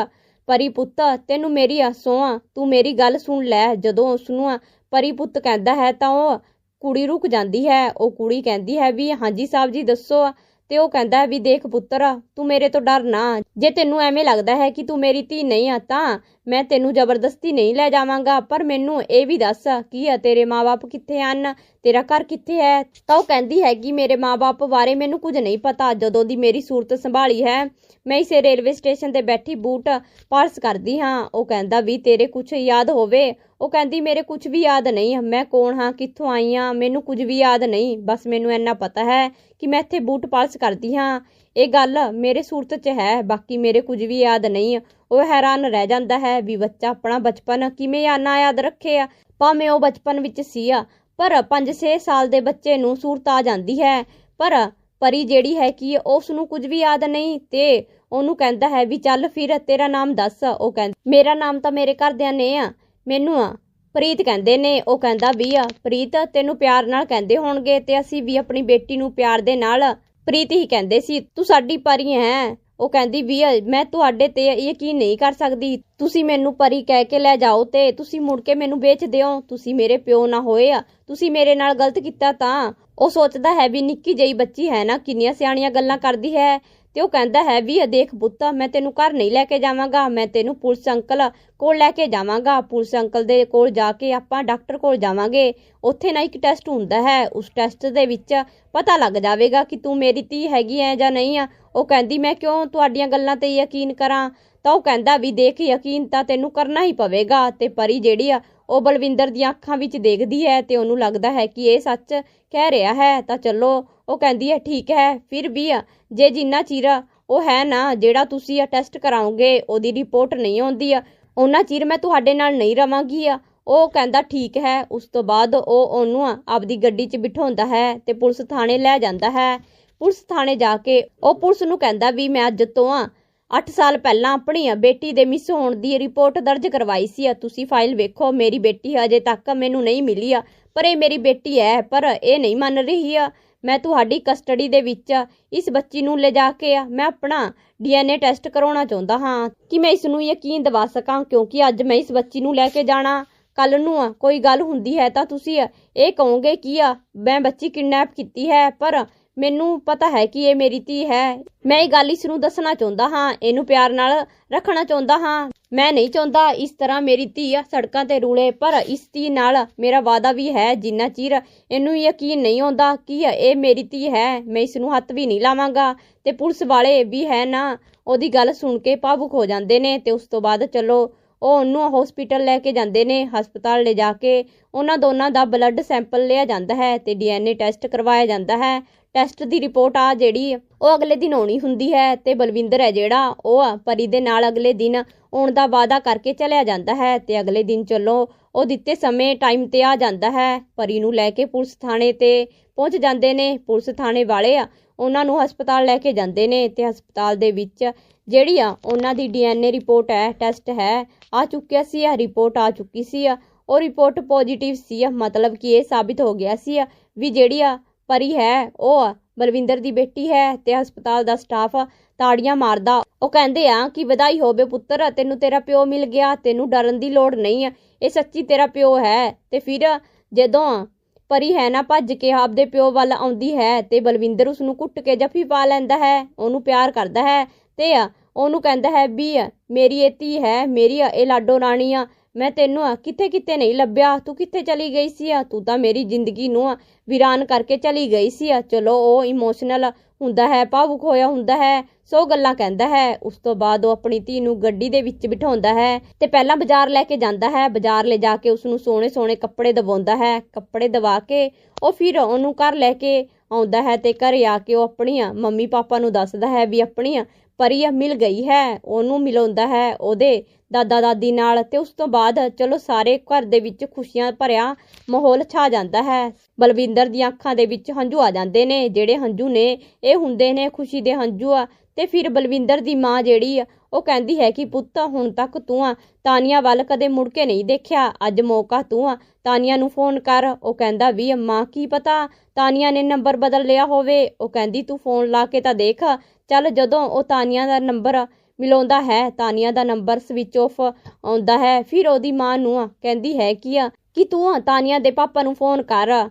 ਪਰੀ ਪੁੱਤ, ਤੈਨੂੰ ਮੇਰੀ ਸੋਹਾਂ ਤੂੰ ਮੇਰੀ ਗੱਲ ਸੁਣ ਲੈ। ਜਦੋਂ ਉਸ ਨੂੰ ਪਰੀ ਪੁੱਤ ਕਹਿੰਦਾ ਹੈ, ਤਾਂ ਉਹ ਕੁੜੀ ਰੁਕ ਜਾਂਦੀ ਹੈ। ਉਹ ਕੁੜੀ ਕਹਿੰਦੀ ਹੈ ਵੀ, ਹਾਂਜੀ ਸਾਹਿਬ ਜੀ, ਦੱਸੋ। ਤੇ ਉਹ ਕਹਿੰਦਾ ਵੀ, ਦੇਖ ਪੁੱਤਰ, ਤੂੰ ਮੇਰੇ ਤੋਂ ਡਰ ਨਾ। ਜੇ ਤੈਨੂੰ ਐਵੇਂ ਲੱਗਦਾ ਹੈ ਕਿ ਤੂੰ ਮੇਰੀ ਧੀ ਨਹੀਂ ਆ, ਤਾਂ ਮੈਂ ਤੈਨੂੰ ਜ਼ਬਰਦਸਤੀ ਨਹੀਂ ਲੈ ਜਾਵਾਂਗਾ, ਪਰ ਮੈਨੂੰ ਇਹ ਵੀ ਦੱਸ ਕੀ ਆ, ਤੇਰੇ ਮਾਪੇ ਕਿੱਥੇ ਹਨ? ਤੇਰਾ ਘਰ ਕਿੱਥੇ ਹੈ? ਤਾਂ ਉਹ ਕਹਿੰਦੀ ਹੈ ਕਿ ਮੇਰੇ ਮਾਪੇ ਬਾਰੇ ਮੈਨੂੰ ਕੁਝ ਨਹੀਂ ਪਤਾ, ਜਦੋਂ ਦੀ ਮੇਰੀ ਸੂਰਤ ਸੰਭਾਲੀ ਹੈ, ਮੈਂ ਇਸੇ ਰੇਲਵੇ ਸਟੇਸ਼ਨ ਤੇ ਬੈਠੀ ਬੂਟ ਪਾਰਸ ਕਰਦੀ ਹਾਂ। ਉਹ ਕਹਿੰਦਾ ਵੀ ਤੇਰੇ ਕੁਝ ਯਾਦ ਹੋਵੇ। ਉਹ ਕਹਿੰਦੀ, ਮੇਰੇ ਕੁਝ ਵੀ ਯਾਦ ਨਹੀਂ। ਮੈਂ ਕੌਣ ਹਾਂ? ਕਿੱਥੋਂ ਆਈ ਹਾਂ? ਮੈਨੂੰ ਕੁਝ ਵੀ ਯਾਦ ਨਹੀਂ। ਬਸ ਮੈਨੂੰ ਇੰਨਾ ਪਤਾ ਹੈ ਕਿ ਮੈਂ ਇੱਥੇ ਬੂਟ ਪਾਲਸ ਕਰਦੀ ਹਾਂ। ਇਹ ਗੱਲ ਮੇਰੇ ਸੂਰਤ 'ਚ ਹੈ, ਬਾਕੀ ਮੇਰੇ ਕੁਝ ਵੀ ਯਾਦ ਨਹੀਂ। ਉਹ ਹੈਰਾਨ ਰਹਿ ਜਾਂਦਾ ਹੈ ਵੀ ਬੱਚਾ ਆਪਣਾ ਬਚਪਨ ਕਿਵੇਂ ਨਾ ਯਾਦ ਰੱਖੇ ਆ। ਭਾਵੇਂ ਉਹ ਬਚਪਨ ਵਿੱਚ ਸੀ ਆ, ਪਰ 5-6 ਸਾਲ ਦੇ ਬੱਚੇ ਨੂੰ ਸੂਰਤ ਆ ਜਾਂਦੀ ਹੈ। ਪਰ ਪਰੀ ਜਿਹੜੀ ਹੈ ਕਿ ਉਸ ਨੂੰ ਕੁਝ ਵੀ ਯਾਦ ਨਹੀਂ ਤੇ ਉਹਨੂੰ ਕਹਿੰਦਾ ਹੈ ਵੀ ਚੱਲ ਫਿਰ ਤੇਰਾ ਨਾਮ ਦੱਸ। ਉਹ ਕਹਿੰਦਾ ਮੇਰਾ ਨਾਮ ਤਾਂ ਮੇਰੇ ਘਰਦਿਆਂ ਨੇ ਆ, ਮੈਨੂੰ ਆ। ਪ੍ਰੀਤ ਕਹਿੰਦੇ ਨੇ, ਉਹ ਕਹਿੰਦਾ ਵੀ ਆ, ਪ੍ਰੀਤ ਤੈਨੂੰ ਪਿਆਰ ਨਾਲ ਕਹਿੰਦੇ ਹੋਣਗੇ ਤੇ ਅਸੀਂ ਵੀ ਆਪਣੀ ਬੇਟੀ ਨੂੰ ਪਿਆਰ ਦੇ ਨਾਲ, ਪ੍ਰੀਤ ਹੀ ਕਹਿੰਦੇ ਸੀ, ਤੂੰ ਸਾਡੀ ਪਰੀ ਹੈ। ਉਹ ਕਹਿੰਦੀ ਵੀ ਮੈਂ ਤੁਹਾਡੇ ਤੇ ਯਕੀਨ ਨਹੀਂ ਕਰ ਸਕਦੀ। ਤੁਸੀਂ ਮੈਨੂੰ ਪਰੀ ਕਹਿ ਕੇ ਲੈ ਜਾਓ ਤੇ ਤੁਸੀਂ ਮੁੜ ਕੇ ਮੈਨੂੰ ਵੇਚ ਦਿਓ। ਤੁਸੀਂ ਮੇਰੇ ਪਿਓ ਨਾ ਹੋਏ ਆ। ਤੁਸੀਂ ਮੇਰੇ ਨਾਲ ਗਲਤ ਕੀਤਾ ਤਾਂ। ਉਹ ਸੋਚਦਾ ਹੈ ਵੀ ਨਿੱਕੀ ਜਿਹੀ ਬੱਚੀ ਹੈ ਨਾ, ਕਿੰਨੀਆਂ ਸਿਆਣੀਆਂ ਗੱਲਾਂ ਕਰਦੀ ਹੈ। ਤੇ ਉਹ ਕਹਿੰਦਾ ਹੈ ਵੀ ਦੇਖ ਪੁੱਤ, ਮੈਂ ਤੈਨੂੰ ਘਰ ਨਹੀਂ ਲੈ ਕੇ ਜਾਵਾਂਗਾ। ਮੈਂ ਤੈਨੂੰ ਪੁਲਿਸ ਅੰਕਲ ਕੋਲ ਲੈ ਕੇ ਜਾਵਾਂਗਾ। ਪੁਲਿਸ ਅੰਕਲ ਦੇ ਕੋਲ ਜਾ ਕੇ ਆਪਾਂ ਡਾਕਟਰ ਕੋਲ ਜਾਵਾਂਗੇ। ਉੱਥੇ ਨਾ ਇੱਕ ਟੈਸਟ ਹੁੰਦਾ ਹੈ। ਉਸ ਟੈਸਟ ਦੇ ਵਿੱਚ ਪਤਾ ਲੱਗ ਜਾਵੇਗਾ ਕਿ ਤੂੰ ਮੇਰੀ ਧੀ ਹੈਗੀ ਐ ਜਾਂ ਨਹੀਂ ਆ। ਉਹ ਕਹਿੰਦੀ, ਮੈਂ ਕਿਉਂ ਤੁਹਾਡੀਆਂ ਗੱਲਾਂ ਤੇ ਯਕੀਨ ਕਰਾਂ? ਤਾਂ ਉਹ ਕਹਿੰਦਾ, ਵੀ ਦੇਖ, ਯਕੀਨ ਤਾਂ ਤੈਨੂੰ ਕਰਨਾ ਹੀ ਪਵੇਗਾ ਤੇ ਪਰੀ ਜਿਹੜੀ ਆ, ਉਹ ਬਲਵਿੰਦਰ ਦੀਆਂ ਅੱਖਾਂ ਵਿੱਚ ਦੇਖਦੀ ਹੈ ਤੇ ਉਹਨੂੰ ਲੱਗਦਾ ਹੈ ਕਿ ਇਹ ਸੱਚ ਕਹਿ ਰਿਹਾ ਹੈ। ਤਾਂ ਚਲੋ, ਉਹ ਕਹਿੰਦੀ ਹੈ, ਠੀਕ ਹੈ, ਫਿਰ ਵੀ ਜੇ ਜਿੰਨਾ ਚਿਰ ਉਹ ਹੈ ਨਾ, ਜਿਹੜਾ ਤੁਸੀਂ ਟੈਸਟ ਕਰਾਉਂਗੇ ਉਹਦੀ ਰਿਪੋਰਟ ਨਹੀਂ ਆਉਂਦੀ ਆ ਉਹਨਾਂ ਚਿਰ ਮੈਂ ਤੁਹਾਡੇ ਨਾਲ ਨਹੀਂ ਰਵਾਂਗੀ ਆ। ਉਹ ਕਹਿੰਦਾ, ਠੀਕ ਹੈ। ਉਸ ਤੋਂ ਬਾਅਦ ਉਹ ਉਹਨੂੰ ਆਪਦੀ ਗੱਡੀ 'ਚ ਬਿਠਾਉਂਦਾ ਹੈ ਤੇ ਪੁਲਿਸ ਥਾਣੇ ਲੈ ਜਾਂਦਾ ਹੈ। ਪੁਲਿਸ ਥਾਣੇ ਜਾ ਕੇ ਉਹ ਪੁਲਿਸ ਨੂੰ ਕਹਿੰਦਾ ਵੀ ਮੈਂ ਅੱਜ ਤੋਂ ਆ 8 ਸਾਲ ਪਹਿਲਾਂ ਆਪਣੀ ਬੇਟੀ ਦੇ ਮਿਸ ਹੋਣ ਦੀ ਰਿਪੋਰਟ ਦਰਜ ਕਰਵਾਈ ਸੀ ਤੁਸੀਂ ਫਾਈਲ ਵੇਖੋ, ਮੇਰੀ ਬੇਟੀ ਅਜੇ ਤੱਕ ਮੈਨੂੰ ਨਹੀਂ ਮਿਲੀ ਆ, ਪਰ ਇਹ ਮੇਰੀ ਬੇਟੀ ਹੈ, ਪਰ ਇਹ ਨਹੀਂ ਮੰਨ ਰਹੀ ਆ, ਮੈਂ ਤੁਹਾਡੀ ਕਸਟਡੀ ਦੇ ਵਿੱਚ ਇਸ ਬੱਚੀ ਨੂੰ ਲਿਜਾ ਕੇ ਮੈਂ ਆਪਣਾ ਡੀਐਨਏ ਟੈਸਟ ਕਰਾਉਣਾ ਚਾਹੁੰਦਾ ਹਾਂ, ਕਿ ਮੈਂ ਇਸ ਨੂੰ ਯਕੀਨ ਦਿਵਾ ਸਕਾਂ, ਕਿਉਂਕਿ ਅੱਜ ਮੈਂ ਇਸ ਬੱਚੀ ਨੂੰ ਲੈ ਕੇ ਜਾਣਾ ਕੱਲ ਨੂੰ ਕੋਈ ਗੱਲ ਹੁੰਦੀ ਹੈ ਤਾਂ ਤੁਸੀਂ ਇਹ ਕਹੋਗੇ ਕਿ ਆ, ਮੈਂ ਬੱਚੀ ਕਿਡਨੈਪ ਕੀਤੀ ਹੈ, ਪਰ ਮੈਨੂੰ ਪਤਾ ਹੈ ਕਿ ਇਹ ਮੇਰੀ ਧੀ ਹੈ। ਮੈਂ ਇਹ ਗੱਲ ਇਸ ਨੂੰ ਦੱਸਣਾ ਚਾਹੁੰਦਾ ਹਾਂ, ਇਹਨੂੰ ਪਿਆਰ ਨਾਲ ਰੱਖਣਾ ਚਾਹੁੰਦਾ ਹਾਂ। ਮੈਂ ਨਹੀਂ ਚਾਹੁੰਦਾ ਇਸ ਤਰ੍ਹਾਂ ਮੇਰੀ ਧੀ ਸੜਕਾਂ ਤੇ ਰੂਲੇ, ਪਰ ਇਸ ਧੀ ਨਾਲ ਮੇਰਾ ਵਾਦਾ ਵੀ ਹੈ, ਜਿੰਨਾ ਚਿਰ ਇਹਨੂੰ ਯਕੀਨ ਨਹੀਂ ਆਉਂਦਾ ਕਿ ਇਹ ਮੇਰੀ ਧੀ ਹੈ, ਮੈਂ ਇਸ ਨੂੰ ਹੱਥ ਵੀ ਨਹੀਂ ਲਾਵਾਂਗਾ। ਤੇ ਪੁਲਿਸ ਵਾਲੇ ਵੀ ਹੈ ਨਾ, ਉਹਦੀ ਗੱਲ ਸੁਣ ਕੇ ਭਾਵੁਕ ਹੋ ਜਾਂਦੇ ਨੇ ਤੇ ਉਸ ਤੋਂ ਬਾਅਦ ਚਲੋ, ਉਹ ਉਹਨੂੰ ਹਸਪੀਟਲ ਲੈ ਕੇ ਜਾਂਦੇ ਨੇ, ਹਸਪਤਾਲ ਲੈ ਜਾ ਕੇ ਉਹਨਾਂ ਦੋਨਾਂ ਦਾ ਬਲੱਡ ਸੈਂਪਲ ਲਿਆ ਜਾਂਦਾ ਹੈ ਤੇ ਡੀਐਨਏ ਟੈਸਟ ਕਰਵਾਇਆ ਜਾਂਦਾ ਹੈ। ਟੈਸਟ ਦੀ ਰਿਪੋਰਟ ਆ ਜਿਹੜੀ, ਉਹ ਅਗਲੇ ਦਿਨ ਆਉਣੀ ਹੁੰਦੀ ਹੈ ਤੇ ਬਲਵਿੰਦਰ ਹੈ ਜਿਹੜਾ, ਉਹ ਪਰੀ ਦੇ ਨਾਲ ਅਗਲੇ ਦਿਨ ਆਉਣ ਦਾ ਵਾਅਦਾ ਕਰਕੇ ਚਲਿਆ ਜਾਂਦਾ ਹੈ ਤੇ ਅਗਲੇ ਦਿਨ ਚੱਲੋ ਉਹ ਦਿੱਤੇ ਸਮੇਂ ਟਾਈਮ ਤੇ ਆ ਜਾਂਦਾ ਹੈ। ਪਰੀ ਨੂੰ ਲੈ ਕੇ ਪੁਲਿਸ ਥਾਣੇ ਤੇ ਪਹੁੰਚ ਜਾਂਦੇ ਨੇ। ਪੁਲਿਸ ਥਾਣੇ ਵਾਲੇ ਆ, ਉਹਨਾਂ ਨੂੰ ਹਸਪਤਾਲ ਲੈ ਕੇ ਜਾਂਦੇ ਨੇ ਤੇ ਹਸਪਤਾਲ ਦੇ ਵਿੱਚ ਜਿਹੜੀ ਆ, ਉਹਨਾਂ ਦੀ ਡੀਐਨਏ ਰਿਪੋਰਟ ਹੈ, ਟੈਸਟ ਹੈ, ਆ ਚੁੱਕਿਆ ਸੀ ਆ ਰਿਪੋਰਟ ਆ ਚੁੱਕੀ ਸੀ ਆ। ਉਹ ਰਿਪੋਰਟ ਪੋਜ਼ਿਟਿਵ ਸੀ ਮਤਲਬ ਕਿ ਇਹ ਸਾਬਿਤ ਹੋ ਗਿਆ ਸੀ ਵੀ ਜਿਹੜੀ ਆ ਪਰੀ ਹੈ, ਉਹ ਬਲਵਿੰਦਰ ਦੀ ਬੇਟੀ ਹੈ ਤੇ ਹਸਪਤਾਲ ਦਾ ਸਟਾਫ ਤਾੜੀਆਂ ਮਾਰਦਾ। ਉਹ ਕਹਿੰਦੇ ਆ ਕਿ ਵਧਾਈ ਹੋਵੇ ਪੁੱਤਰ, ਤੈਨੂੰ ਤੇਰਾ ਪਿਓ ਮਿਲ ਗਿਆ, ਤੈਨੂੰ ਡਰਨ ਦੀ ਲੋੜ ਨਹੀਂ ਆ। ਇਹ ਸੱਚੀ ਤੇਰਾ ਪਿਓ ਹੈ। ਤੇ ਫਿਰ ਜਦੋਂ ਪਰੀ ਹੈ ਨਾ ਭੱਜ ਕੇ ਆਪਦੇ ਪਿਓ ਵੱਲ ਆਉਂਦੀ ਹੈ ਤੇ ਬਲਵਿੰਦਰ ਉਸ ਨੂੰ ਕੁੱਟ ਕੇ ਜੱਫੀ ਪਾ ਲੈਂਦਾ ਹੈ, ਉਹਨੂੰ ਪਿਆਰ ਕਰਦਾ ਹੈ ਤੇ ਉਹਨੂੰ ਕਹਿੰਦਾ ਹੈ, ਵੀ ਮੇਰੀ ਇਹ ਧੀ ਹੈ, ਮੇਰੀ ਇਹ ਲਾਡੋ ਰਾਣੀ ਆ ਮੈਂ ਤੈਨੂੰ ਆ, ਕਿੱਥੇ ਕਿੱਥੇ ਨਹੀਂ ਲੱਭਿਆ? ਤੂੰ ਕਿੱਥੇ ਚਲੀ ਗਈ ਸੀ ਆ? ਤੂੰ ਤਾਂ ਮੇਰੀ ਜ਼ਿੰਦਗੀ ਨੂੰ ਆ ਵੀਰਾਨ ਕਰਕੇ ਚਲੀ ਗਈ ਸੀ ਆ। ਚਲੋ, ਉਹ ਇਮੋਸ਼ਨਲ ਹੁੰਦਾ ਹੈ, ਭਾਵੁਕ ਹੋਇਆ ਹੁੰਦਾ ਹੈ, ਸੋ ਗੱਲਾਂ ਕਹਿੰਦਾ ਹੈ। ਉਸ ਤੋਂ ਬਾਅਦ ਉਹ ਆਪਣੀ ਧੀ ਨੂੰ ਗੱਡੀ ਦੇ ਵਿੱਚ ਬਿਠਾਉਂਦਾ ਹੈ ਤੇ ਪਹਿਲਾਂ ਬਾਜ਼ਾਰ ਲੈ ਕੇ ਜਾਂਦਾ ਹੈ। ਬਾਜ਼ਾਰ ਲੈ ਜਾ ਕੇ ਉਸ ਨੂੰ ਸੋਹਣੇ ਸੋਹਣੇ ਕੱਪੜੇ ਦਵਾਉਂਦਾ ਹੈ। ਕੱਪੜੇ ਦਵਾ ਕੇ ਉਹ ਫਿਰ ਉਹਨੂੰ ਘਰ ਲੈ ਕੇ ਆਉਂਦਾ ਹੈ ਤੇ ਘਰੇ ਆ ਕੇ ਉਹ ਆਪਣੀਆਂ ਮੰਮੀ ਪਾਪਾ ਨੂੰ ਦੱਸਦਾ ਹੈ ਵੀ ਆਪਣੀਆਂ ਪਰੀਆ ਮਿਲ ਗਈ ਹੈ, ਉਹਨੂੰ ਮਿਲਾਉਂਦਾ ਹੈ ਉਹਦੇ ਦਾਦਾ ਦਾਦੀ ਨਾਲ ਤੇ ਉਸ ਤੋਂ ਬਾਅਦ ਚਲੋ ਸਾਰੇ ਘਰ ਦੇ ਵਿੱਚ ਖੁਸ਼ੀਆਂ ਭਰਿਆ ਮਾਹੌਲ ਛਾ ਜਾਂਦਾ ਹੈ। ਬਲਵਿੰਦਰ ਦੀਆਂ ਅੱਖਾਂ ਦੇ ਵਿੱਚ ਹੰਝੂ ਆ ਜਾਂਦੇ ਨੇ, ਜਿਹੜੇ ਹੰਝੂ ਨੇ, ਇਹ ਹੁੰਦੇ ਨੇ ਖੁਸ਼ੀ ਦੇ ਹੰਝੂ ਆ ਤੇ ਫਿਰ ਬਲਵਿੰਦਰ ਦੀ ਮਾਂ ਜਿਹੜੀ ਉਹ ਕਹਿੰਦੀ ਹੈ ਕਿ ਪੁੱਤ, ਹੁਣ ਤੱਕ ਤੂੰ ਆ ਤਾਨੀਆ ਵੱਲ ਕਦੇ ਮੁੜ ਕੇ ਨਹੀਂ ਦੇਖਿਆ। ਅੱਜ ਮੌਕਾ ਤੂੰ ਆ, ਤਾਨੀਆ ਨੂੰ ਫੋਨ ਕਰ। ਉਹ ਕਹਿੰਦਾ, ਵੀ ਅੰਮਾ, ਕੀ ਪਤਾ? ਤਾਨੀਆ ਨੇ ਨੰਬਰ ਬਦਲ ਲਿਆ ਹੋਵੇ। ਉਹ ਕਹਿੰਦੀ, ਤੂੰ ਫੋਨ ਲਾ ਕੇ ਤਾਂ ਦੇਖ। ਚੱਲ ਜਦੋਂ ਉਹ ਤਾਨੀਆ ਦਾ ਨੰਬਰ ਮਿਲਾਉਂਦਾ ਹੈ, ਤਾਨੀਆ ਦਾ ਨੰਬਰ ਸਵਿਚ ਆਫ ਆਉਂਦਾ ਹੈ, ਫਿਰ ਉਹਦੀ ਮਾਂ ਨੂੰ ਕਹਿੰਦੀ ਹੈ ਕਿ ਕਿ ਤੂੰ ਤਾਨੀਆ ਦੇ ਪਾਪਾ ਨੂੰ ਫੋਨ ਕਰ।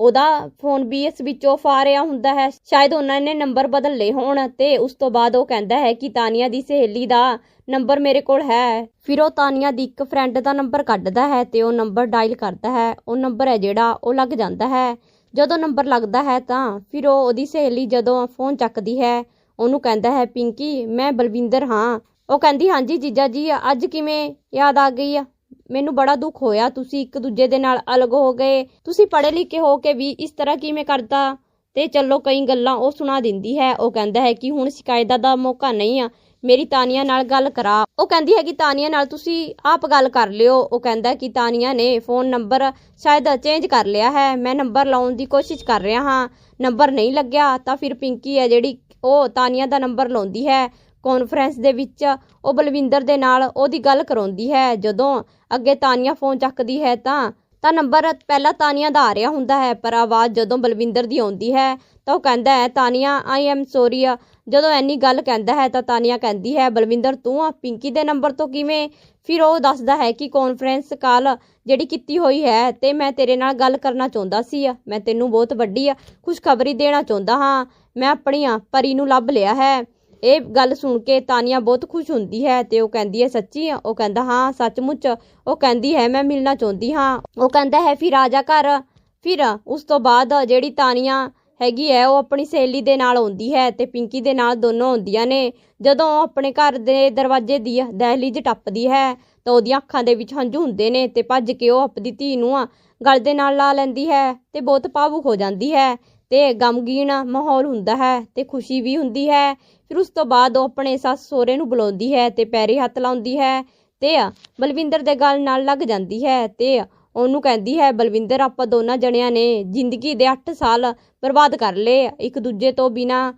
ਉਹਦਾ ਫੋਨ ਵੀ ਸਵਿਚ ਆਫ ਆ ਰਿਹਾ ਹੁੰਦਾ ਹੈ। ਸ਼ਾਇਦ ਉਹਨਾਂ ਨੇ ਨੰਬਰ ਬਦਲ ਲਏ ਹੋਣ ਤੇ ਉਸ ਤੋਂ ਬਾਅਦ ਉਹ ਕਹਿੰਦਾ ਹੈ ਕਿ ਤਾਨੀਆ ਦੀ ਸਹੇਲੀ ਦਾ ਨੰਬਰ ਮੇਰੇ ਕੋਲ ਹੈ। ਫਿਰ ਉਹ ਤਾਨੀਆ ਦੀ ਇੱਕ ਫਰੈਂਡ ਦਾ ਨੰਬਰ ਕੱਢਦਾ ਹੈ ਤੇ ਉਹ ਨੰਬਰ ਡਾਇਲ ਕਰਦਾ ਹੈ। ਉਹ ਨੰਬਰ ਹੈ ਜਿਹੜਾ ਉਹ ਲੱਗ ਜਾਂਦਾ ਹੈ। ਜਦੋਂ ਨੰਬਰ ਲੱਗਦਾ ਹੈ ਤਾਂ ਫਿਰ ਉਹ ਉਹਦੀ ਸਹੇਲੀ ਜਦੋਂ ਫੋਨ ਚੱਕਦੀ ਹੈ, ਉਹਨੂੰ ਕਹਿੰਦਾ ਹੈ, ਪਿੰਕੀ, ਮੈਂ ਬਲਵਿੰਦਰ ਹਾਂ। ਉਹ ਕਹਿੰਦੀ, ਹਾਂਜੀ ਜੀਜਾ ਜੀ, ਅੱਜ ਕਿਵੇਂ? ਯਾਦ ਆ ਗਈ ਆ? ਮੈਨੂੰ ਬੜਾ ਦੁੱਖ ਹੋਇਆ। ਤੁਸੀਂ ਇੱਕ ਦੂਜੇ ਦੇ ਨਾਲ ਅਲੱਗ ਹੋ ਗਏ। ਤੁਸੀਂ ਪੜ੍ਹੇ ਲਿਖੇ ਹੋ ਕੇ ਵੀ ਇਸ ਤਰ੍ਹਾਂ ਕਿਵੇਂ ਕਰਦਾ ਤੇ ਚਲੋ ਕਈ ਗੱਲਾਂ ਉਹ ਸੁਣਾ ਦਿੰਦੀ ਹੈ। ਉਹ ਕਹਿੰਦਾ ਹੈ ਕਿ ਹੁਣ ਸ਼ਿਕਾਇਤ ਦਾ ਮੌਕਾ ਨਹੀਂ ਆ। ਮੇਰੀ ਤਾਨੀਆ ਨਾਲ ਗੱਲ ਕਰਾ। ਉਹ ਕਹਿੰਦੀ ਹੈ ਕਿ ਤਾਨੀਆ ਨਾਲ ਤੁਸੀਂ ਆਪ ਗੱਲ ਕਰ ਲਿਓ। ਉਹ ਕਹਿੰਦਾ ਕਿ ਤਾਨੀਆ ਨੇ ਫੋਨ ਨੰਬਰ ਸ਼ਾਇਦ ਚੇਂਜ ਕਰ ਲਿਆ ਹੈ। ਮੈਂ ਨੰਬਰ ਲਾਉਣ ਦੀ ਕੋਸ਼ਿਸ਼ ਕਰ ਰਿਹਾ ਹਾਂ। ਨੰਬਰ ਨਹੀਂ ਲੱਗਿਆ ਤਾਂ ਫਿਰ ਪਿੰਕੀ ਹੈ ਜਿਹੜੀ ਉਹ ਤਾਨੀਆ ਦਾ ਨੰਬਰ ਲਾਉਂਦੀ ਹੈ। ਕਾਨਫਰੰਸ ਦੇ ਵਿੱਚ ਉਹ ਬਲਵਿੰਦਰ ਦੇ ਨਾਲ ਉਹਦੀ ਗੱਲ ਕਰਾਉਂਦੀ ਹੈ। ਜਦੋਂ ਅੱਗੇ ਤਾਨੀਆ ਫੋਨ ਚੱਕਦੀ ਹੈ ਤਾਂ ਤਾਂ ਨੰਬਰ ਪਹਿਲਾਂ ਤਾਨੀਆ ਦਾ ਆ ਰਿਹਾ ਹੁੰਦਾ ਹੈ, ਪਰ ਆਵਾਜ਼ ਜਦੋਂ ਬਲਵਿੰਦਰ ਦੀ ਆਉਂਦੀ ਹੈ, ਤਾਂ ਉਹ ਕਹਿੰਦਾ ਹੈ, ਤਾਨੀਆ ਆਈ ਐਮ ਸੋਰੀ ਆ। ਜਦੋਂ ਐਨੀ ਗੱਲ ਕਹਿੰਦਾ ਹੈ, ਤਾਂ ਤਾਨੀਆ ਕਹਿੰਦੀ ਹੈ, ਬਲਵਿੰਦਰ, ਤੂੰ ਆ ਪਿੰਕੀ ਦੇ ਨੰਬਰ ਤੋਂ ਕਿਵੇਂ? ਫਿਰ ਉਹ ਦੱਸਦਾ ਹੈ ਕਿ ਕਾਨਫਰੰਸ ਕਾਲ ਜਿਹੜੀ ਕੀਤੀ ਹੋਈ ਹੈ ਤੇ ਮੈਂ ਤੇਰੇ ਨਾਲ ਗੱਲ ਕਰਨਾ ਚਾਹੁੰਦਾ ਸੀ ਮੈਂ ਤੈਨੂੰ ਬਹੁਤ ਵੱਡੀ ਖੁਸ਼ਖਬਰੀ ਦੇਣਾ ਚਾਹੁੰਦਾ ਹਾਂ। ਮੈਂ ਆਪਣੀਆਂ ਪਰੀ ਨੂੰ ਲੱਭ ਲਿਆ ਹੈ। ਇਹ ਗੱਲ ਸੁਣ ਕੇ ਤਾਨੀਆ ਬਹੁਤ ਖੁਸ਼ ਹੁੰਦੀ ਹੈ ਤੇ ਉਹ ਕਹਿੰਦੀ ਹੈ, ਸੱਚੀ? ਉਹ ਕਹਿੰਦਾ, ਹਾਂ, ਸੱਚਮੁੱਚ। ਉਹ ਕਹਿੰਦੀ ਹੈ, ਮੈਂ ਮਿਲਣਾ ਚਾਹੁੰਦੀ ਹਾਂ। ਉਹ ਕਹਿੰਦਾ ਹੈ, ਫਿਰ ਆ ਜਾ ਘਰ। ਫਿਰ ਉਸ ਤੋਂ ਬਾਅਦ ਜਿਹੜੀ ਤਾਨੀਆ ਹੈਗੀ ਹੈ, ਉਹ ਆਪਣੀ ਸਹੇਲੀ ਦੇ ਨਾਲ ਆਉਂਦੀ ਹੈ ਤੇ ਪਿੰਕੀ ਦੇ ਨਾਲ ਦੋਨੋਂ ਆਉਂਦੀਆਂ ਨੇ। ਜਦੋਂ ਉਹ ਆਪਣੇ ਘਰ ਦੇ ਦਰਵਾਜ਼ੇ ਦੀ ਦਹਿਲੀਜ਼ ਟੱਪਦੀ ਹੈ, ਤਾਂ ਉਹਦੀਆਂ ਅੱਖਾਂ ਦੇ ਵਿੱਚ ਹੰਝੂ ਹੁੰਦੇ ਨੇ ਤੇ ਭੱਜ ਕੇ ਉਹ ਆਪਣੀ ਧੀ ਨੂੰ ਗਲ ਦੇ ਨਾਲ ਲਾ ਲੈਂਦੀ ਹੈ ਤੇ ਬਹੁਤ ਭਾਵੁਕ ਹੋ ਜਾਂਦੀ ਹੈ। ਤੇ ਗਮਗੀਨ ਮਾਹੌਲ ਹੁੰਦਾ ਹੈ ਤੇ ਖੁਸ਼ੀ ਵੀ ਹੁੰਦੀ ਹੈ। ਫਿਰ ਉਸ ਤੋਂ ਬਾਅਦ ਉਹ ਆਪਣੇ ਸੱਸ ਸੋਹਰੇ ਨੂੰ ਬੁਲਾਉਂਦੀ ਹੈ ਤੇ ਪੈਰੀ ਹੱਥ ਲਾਉਂਦੀ ਹੈ ਤੇ ਬਲਵਿੰਦਰ ਦੇ ਗਲ ਨਾਲ ਲੱਗ ਜਾਂਦੀ ਹੈ ਤੇ ਉਹਨੂੰ ਕਹਿੰਦੀ ਹੈ, ਬਲਵਿੰਦਰ, ਆਪਾਂ ਦੋਨਾਂ ਜਣਿਆਂ ਨੇ ਜ਼ਿੰਦਗੀ ਦੇ 8 ਸਾਲ ਬਰਬਾਦ ਕਰ ਲਏ। ਇੱਕ ਦੂਜੇ ਤੋਂ ਬਿਨਾ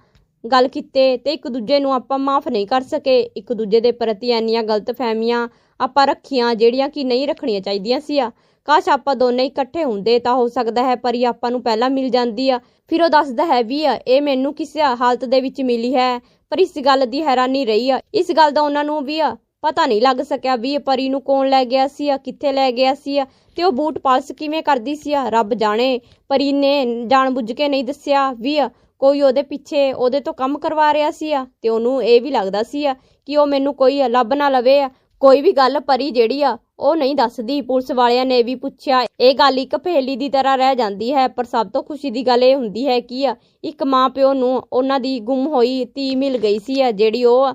ਗੱਲ ਕੀਤੇ ਤੇ ਇੱਕ ਦੂਜੇ ਨੂੰ ਆਪਾਂ ਮਾਫ ਨਹੀਂ ਕਰ ਸਕੇ। ਇੱਕ ਦੂਜੇ ਦੇ ਪ੍ਰਤੀ ਇੰਨੀਆਂ ਗਲਤ ਫਹਿਮੀਆਂ ਆਪਾਂ ਰੱਖੀਆਂ ਜਿਹੜੀਆਂ ਕਿ ਨਹੀਂ ਰੱਖਣੀਆਂ ਚਾਹੀਦੀਆਂ ਸੀ ਕਾਸ਼ ਆਪਾਂ ਦੋਨੇ ਇਕੱਠੇ ਹੁੰਦੇ ਤਾਂ ਹੋ ਸਕਦਾ ਹੈ, ਪਰੀ ਆਪਾਂ ਨੂੰ ਪਹਿਲਾਂ ਮਿਲ ਜਾਂਦੀ ਆ। ਫਿਰ ਉਹ ਦੱਸਦਾ ਹੈ ਵੀ ਇਹ ਮੈਨੂੰ ਕਿਸੇ ਹਾਲਤ ਦੇ ਵਿੱਚ ਮਿਲੀ ਹੈ, ਪਰ ਇਸ ਗੱਲ ਦੀ ਹੈਰਾਨੀ ਰਹੀ ਆ। ਇਸ ਗੱਲ ਦਾ ਉਹਨਾਂ ਨੂੰ ਵੀ ਪਤਾ ਨਹੀਂ ਲੱਗ ਸਕਿਆ ਵੀ ਪਰੀ ਨੂੰ ਕੌਣ ਲੈ ਗਿਆ ਸੀ ਆ, ਕਿੱਥੇ ਲੈ ਗਿਆ ਸੀ ਆ, ਤੇ ਉਹ ਬੂਟ ਪਾਲਸ ਕਿਵੇਂ ਕਰਦੀ ਸੀ ਆ, ਰੱਬ ਜਾਣੇ। ਪਰੀ ਨੇ ਜਾਣਬੁੱਝ ਕੇ ਨਹੀਂ ਦੱਸਿਆ ਵੀ ਕੋਈ ਉਹਦੇ ਪਿੱਛੇ ਉਹਦੇ ਤੋਂ ਕੰਮ ਕਰਵਾ ਰਿਹਾ ਸੀ ਆ, ਤੇ ਉਹਨੂੰ ਇਹ ਵੀ ਲੱਗਦਾ ਸੀ ਆ ਕਿ ਉਹ ਮੈਨੂੰ ਕੋਈ ਲੱਭ ਨਾ ਲਵੇ ਆ। ਕੋਈ ਵੀ ਗੱਲ ਪਰੀ ਜਿਹੜੀ ਆ, ਉਹ ਨਹੀਂ ਦੱਸਦੀ। ਪੁਲਿਸ ਵਾਲਿਆਂ ਨੇ ਵੀ ਪੁੱਛਿਆ, ਇਹ ਗੱਲ ਇੱਕ ਪਹੇਲੀ ਦੀ ਤਰ੍ਹਾਂ ਰਹਿ ਜਾਂਦੀ ਹੈ, ਪਰ ਸਭ ਤੋਂ ਖੁਸ਼ੀ ਦੀ ਗੱਲ ਇਹ ਹੁੰਦੀ ਹੈ ਕਿ ਇੱਕ ਮਾਂ ਪਿਓ ਨੂੰ ਉਹਨਾਂ ਦੀ ਗੁੰਮ ਹੋਈ ਧੀ ਮਿਲ ਗਈ ਸੀ ਆ, ਜਿਹੜੀ ਉਹ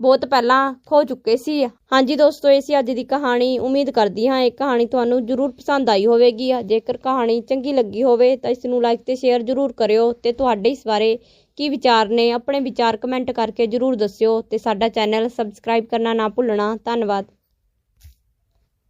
ਬਹੁਤ ਪਹਿਲਾਂ ਖੋ ਚੁੱਕੇ ਸੀ ਹਾਂਜੀ ਦੋਸਤੋ, ਇਹ ਸੀ ਅੱਜ ਦੀ ਕਹਾਣੀ। ਉਮੀਦ ਕਰਦੀ ਹਾਂ ਇਹ ਕਹਾਣੀ ਤੁਹਾਨੂੰ ਜ਼ਰੂਰ ਪਸੰਦ ਆਈ ਹੋਵੇਗੀ ਜੇਕਰ ਕਹਾਣੀ ਚੰਗੀ ਲੱਗੀ ਹੋਵੇ ਤਾਂ ਇਸ ਨੂੰ ਲਾਈਕ ਤੇ ਸ਼ੇਅਰ ਜ਼ਰੂਰ ਕਰਿਓ ਤੇ ਤੁਹਾਡੇ ਇਸ ਬਾਰੇ ਕੀ ਵਿਚਾਰ ਨੇ, ਆਪਣੇ ਵਿਚਾਰ ਕਮੈਂਟ ਕਰਕੇ ਜ਼ਰੂਰ ਦੱਸਿਓ ਤੇ ਸਾਡਾ ਚੈਨਲ ਸਬਸਕ੍ਰਾਈਬ ਕਰਨਾ ਨਾ ਭੁੱਲਣਾ। ਧੰਨਵਾਦ।